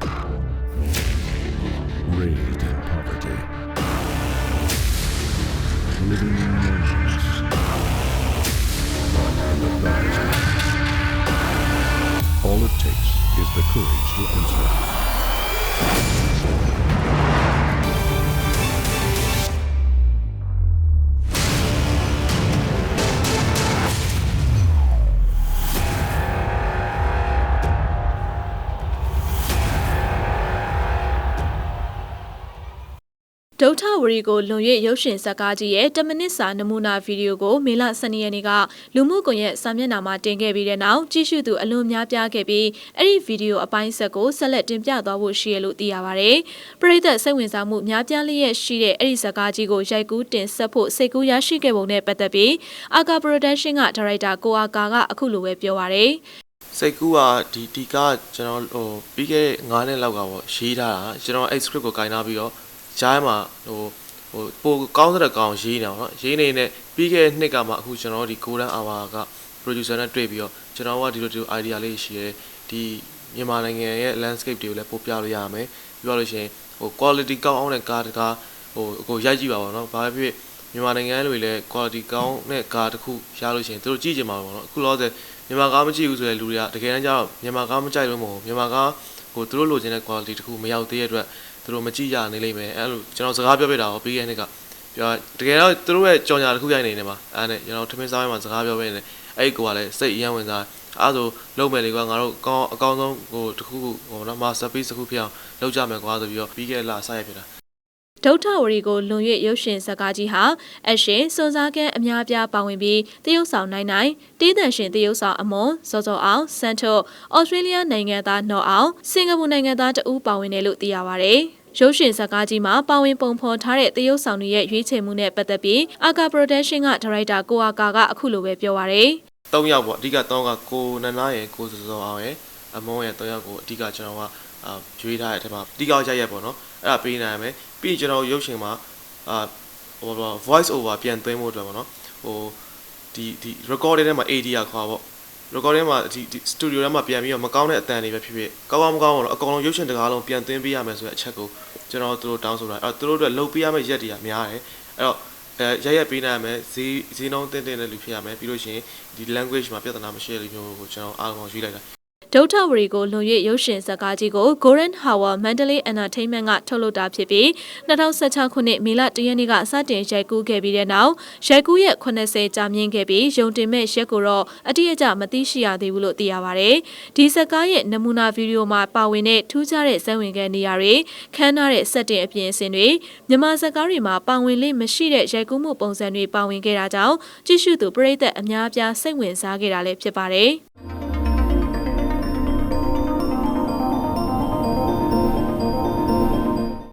poverty. Raised in poverty. Living in mansions. The thousand. All it takes is the courage to answer. ဒုထဝရီကိုလွန်၍ရုပ်ရှင်ဇာတ်ကားကြီးရဲ့10မိနစ်စာနမူနာဗီဒီယိုကိုမေလ12ရက်နေ့ကလူမှုကွန်ရက်စာမျက်နှာမှာတင်ခဲ့ပြီးတဲ့နောက်ကြည့်ရှုသူအလွန်များပြားခဲ့ပြီးအဲ့ဒီဗီဒီယိုအပိုင်းဆက်ကိုဆက်လက်တင်ပြသွားဖို့ရှိရလို့သိရပါဗျ။ပရိသတ်စိတ်ဝင်စားမှုများပြားလျက်ရှိတဲ့အဲ့ဒီဇာတ်ကားကြီးကိုရိုက်ကူးတင်ဆက်ဖို့စိတ်ကူးရရှိခဲ့ပုံနဲ့ပတ်သက်ပြီးအာကာပရိုဒက်ရှင်းကဒါရိုက်တာကိုအာကာကအခုလိုပဲပြောပါရယ်စိတ်ကူးကဒီဒီကကျွန်တော်ဟိုပြီးခဲ့တဲ့9နှစ်လောက်ကပေါ့ရေးထားတာကျွန်တော်အဲ့ script ကိုကင်ထားပြီးတော့ ဂျားမှာဟိုဟိုပိုကောင်းတဲ့ကောင်ရေးနေတာပေါ့နော်ရေးနေနေပြီးခဲ့တဲ့နှစ်ကမှအခုကျွန်တော်ဒီ golden hour က producer နဲ့တွေ့ပြီးတော့ကျွန်တော်ကဒီလိုဒီလို idea လေးရှိရဲဒီမြန်မာနိုင်ငံရဲ့ landscape တွေကိုလည်းပို့ပြလို့ရမယ်ပြီးတော့လို့ရှိရင်ဟို quality ကောင်းအောင်တဲ့ကားတကားဟိုကိုရိုက်ကြည့်ပါပေါ့နော်ဘာဖြစ်ဖြစ်မြန်မာနိုင်ငံလူတွေလည်း quality ကောင်းတဲ့ကားတစ်ခုရလို့ရှိရင်သူတို့ကြည့်ကြမှာပေါ့နော်အခုလောဆယ်မြန်မာကားမကြည့်ဘူးဆိုတဲ့လူတွေကတကယ်တမ်းကျတော့မြန်မာကားမကြိုက်လို့မဟုတ်ဘူးမြန်မာကားဟိုသူတို့လိုချင်တဲ့ quality တစ်ခုမရောက်သေးတဲ့အတွက် သူတို့မကြည့်ရနေလိမ့်မယ်အဲ့လိုကျွန်တော်စကားပြောပြတာဟောပြီးခဲ့တဲ့နှစ်ကပြောတကယ်တော့သူတို့ရဲ့ကြော်ညာတစ်ခုရိုက်နေနေမှာအဲ့နဲ့ကျွန်တော်ထမင်းစားပိုင်းမှာစကားပြောပြနေတယ်အဲ့ဒီကိုကလည်းစိတ်အယံဝင်စားအဲ့ဆိုလုံးမယ်လေကွာငါတို့ကောင်းအကောင်းဆုံးဟိုတစ်ခုခုဟိုနော် masterpiece တစ်ခုဖြစ်အောင်လုပ်ကြမယ်ကွာဆိုပြီးတော့ပြီးခဲ့တဲ့လစရိုက်ဖြစ်တာဒုထဝရီကိုလွန်၍ရုပ်ရှင်ဇာတ်ကားကြီးဟာအရှင်စွန်စားကန်းအများပြားပါဝင်ပြီးတရုတ်ဆောင်နိုင်နိုင်တေးသန့်ရှင်တရုတ်ဆောင်အမွန်စောစောအောင်စန်ထိုဩစတြေးလျနိုင်ငံသားနော်အောင်စင်ကာပူနိုင်ငံသားတဦးပါဝင်တယ်လို့သိရပါဗျ။ ရုပ်ရှင်ဇာတ်ကားကြီးမှာပါဝင်ပုံဖော်ထားတဲ့တရုတ်ဆောင်တွေရဲ့ရွေးချယ်မှုနဲ့ပတ်သက်ပြီးအာကာပရိုဒက်ရှင်းကဒါရိုက်တာကိုအာကာကအခုလိုပဲပြောပါရယ်၃ယောက်ပေါ့အဓိက၃ကကိုနန္ဒရယ်ကိုစောစောအောင်ရယ်အမုံရယ်၃ယောက်ကိုအဓိကကျွန်တော်ကအာရွေးထားတဲ့အထက်မှာအဓိကရိုက်ရက်ပေါ့နော်အဲ့ဒါပေးနိုင်မယ်ပြီးကျွန်တော်ရုပ်ရှင်မှာအာဟိုဘာ voice over ပြန်သွင်းဖို့အတွက်ပေါ့နော်ဟိုဒီဒီ recording ထဲမှာ AD ရခွာပေါ့ recording မှာဒီဒီ studio ထဲမှာပြန်ပြီးတော့မကောင်းတဲ့အတန်တွေပဲဖြစ်ဖြစ်ကောင်းကောင်းမကောင်းတော့အကောင်လုံးရုပ်ရှင်တကားလုံးပြန်သွင်းပေးရမယ်ဆိုတဲ့အချက်ကိုကျွန်တော်တို့တောင်းဆိုတာအဲ့တော့တို့တို့အတွက်လုပ်ပေးရမယ့်ရက်တွေကများတယ်အဲ့တော့အဲရရက်ပေးနိုင်ရမယ်ဈေးဈေးနှုန်းတင်းတင်းတဲ့လူဖြစ်ရမယ်ပြီးလို့ရှိရင်ဒီ language မှာပြဿနာမရှိတဲ့လူမျိုးကိုကျွန်တော်အားလုံးရွေးလိုက်တာ ဒုထဝရီကိုလွန်၍ရုပ်ရှင်ဇာတ်ကားကြီးကို Golden Hour Mandalay Entertainment ကထုတ်လုပ်တာဖြစ်ပြီး2016ခုနှစ်မေလ1ရက်နေ့ကစတင်ရိုက်ကူးခဲ့ပြီးတဲ့နောက်ရိုက်ကူးရက်80ကြာမြင့်ခဲ့ပြီးရုံတင်မဲ့ရက်ကိုတော့အတိအကျမသိရှိရသေးဘူးလို့သိရပါဗျ။ဒီဇာတ်ကားရဲ့နမူနာဗီဒီယိုမှာပါဝင်တဲ့ထူးခြားတဲ့ဇာတ်ဝင်ခံနေရာတွေခမ်းနားတဲ့စက်တင်အပြင်အစင်တွေမြန်မာဇာတ်ကားတွေမှာပါဝင်လေးမရှိတဲ့ရိုက်ကူးမှုပုံစံတွေပါဝင်ခဲ့တာကြောင့်ကြည့်ရှုသူပရိသတ်အများအပြားစိတ်ဝင်စားခဲ့တာလည်းဖြစ်ပါတယ်။